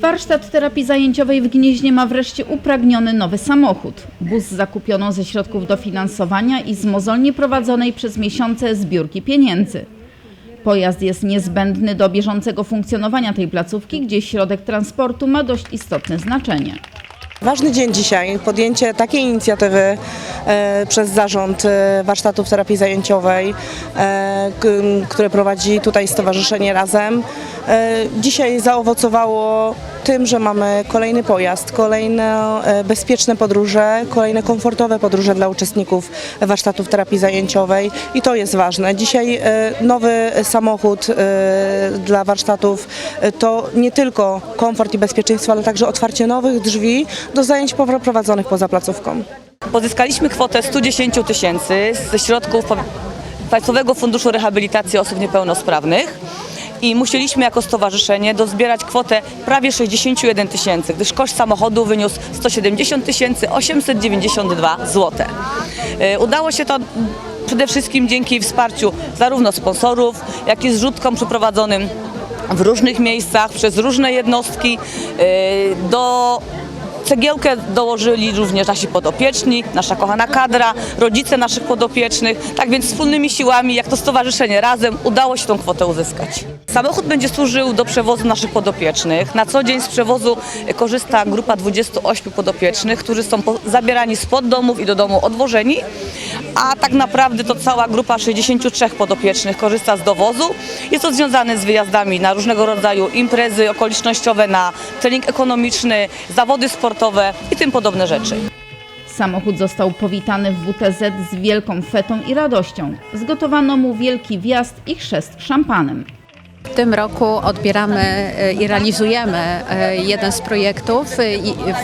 Warsztat terapii zajęciowej w Gnieźnie ma wreszcie upragniony nowy samochód. Bus zakupiono ze środków dofinansowania i z mozolnie prowadzonej przez miesiące zbiórki pieniędzy. Pojazd jest niezbędny do bieżącego funkcjonowania tej placówki, gdzie środek transportu ma dość istotne znaczenie. Ważny dzień dzisiaj, podjęcie takiej inicjatywy e, przez zarząd e, warsztatów terapii zajęciowej, e, które prowadzi tutaj Stowarzyszenie Razem. E, dzisiaj zaowocowało tym, że mamy kolejny pojazd, kolejne e, bezpieczne podróże, kolejne komfortowe podróże dla uczestników warsztatów terapii zajęciowej i to jest ważne. Dzisiaj e, nowy samochód dla warsztatów to nie tylko komfort i bezpieczeństwo, ale także otwarcie nowych drzwi do zajęć prowadzonych poza placówką. Pozyskaliśmy kwotę 110 tysięcy ze środków pa- Państwowego Funduszu Rehabilitacji Osób Niepełnosprawnych i musieliśmy jako stowarzyszenie dozbierać kwotę prawie 61 tysięcy, gdyż koszt samochodu wyniósł 170 tysięcy 892 zł. Udało się to przede wszystkim dzięki wsparciu zarówno sponsorów, jak i zrzutkom przeprowadzonym w różnych miejscach przez różne jednostki e, do Cegiełkę dołożyli również nasi podopieczni, nasza kochana kadra, rodzice naszych podopiecznych. Tak więc wspólnymi siłami, jak to stowarzyszenie razem, udało się tą kwotę uzyskać. Samochód będzie służył do przewozu naszych podopiecznych. Na co dzień z przewozu korzysta grupa 28 podopiecznych, którzy są zabierani spod domów i do domu odwożeni. A tak naprawdę to cała grupa 63 podopiecznych korzysta z dowozu. Jest to związane z wyjazdami na różnego rodzaju imprezy okolicznościowe, na trening ekonomiczny, zawody sportowe i tym podobne rzeczy. Samochód został powitany w WTZ z wielką fetą i radością. Zgotowano mu wielki wjazd i chrzest szampanem. W tym roku odbieramy e, i realizujemy e, jeden z projektów e,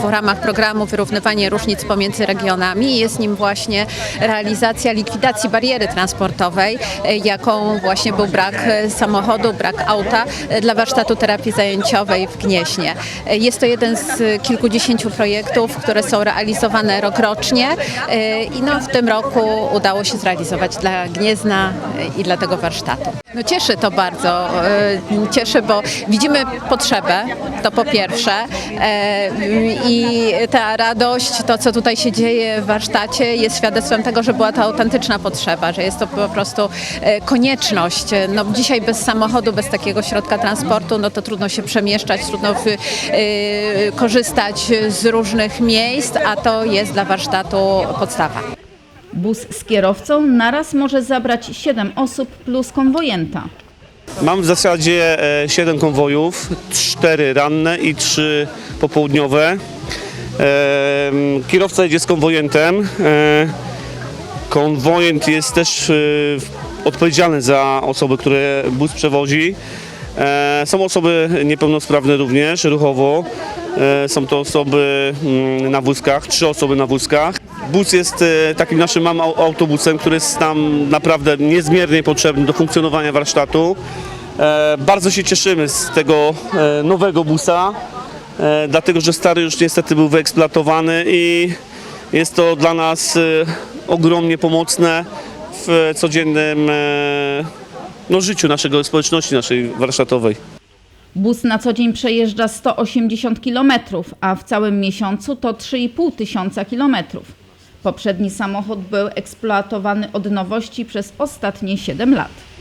w ramach programu Wyrównywanie różnic pomiędzy regionami. Jest nim właśnie realizacja likwidacji bariery transportowej, jaką właśnie był brak samochodu, brak auta dla warsztatu terapii zajęciowej w Gnieźnie. Jest to jeden z kilkudziesięciu projektów, które są realizowane rokrocznie i no, w tym roku udało się zrealizować dla Gniezna i dla tego warsztatu. No cieszy to bardzo, cieszy, bo widzimy potrzebę, to po pierwsze e, i ta radość, to co tutaj się dzieje w warsztacie jest świadectwem tego, że była to autentyczna potrzeba, że jest to po prostu e, konieczność. No dzisiaj bez samochodu, bez takiego środka transportu, no to trudno się przemieszczać, trudno w, e, korzystać z różnych miejsc, a to jest dla warsztatu podstawa. Bus z kierowcą naraz może zabrać 7 osób plus konwojenta. Mam w zasadzie 7 konwojów, 4 ranne i 3 popołudniowe. Kierowca jedzie z konwojentem. E, Konwojent jest też e, odpowiedzialny za osoby, które bus przewozi. E, Są osoby niepełnosprawne również ruchowo. E, Są to osoby mm, na wózkach, trzy osoby na wózkach. Bus jest e, takim naszym mam au- autobusem, który jest nam naprawdę niezmiernie potrzebny do funkcjonowania warsztatu. E, Bardzo się cieszymy z tego nowego busa, dlatego że stary już niestety był wyeksploatowany i jest to dla nas ogromnie pomocne w codziennym no, życiu naszego społeczności naszej warsztatowej. Bus na co dzień przejeżdża 180 km, a w całym miesiącu to 3,5 tysiąca kilometrów. Poprzedni samochód był eksploatowany od nowości przez ostatnie 7 lat.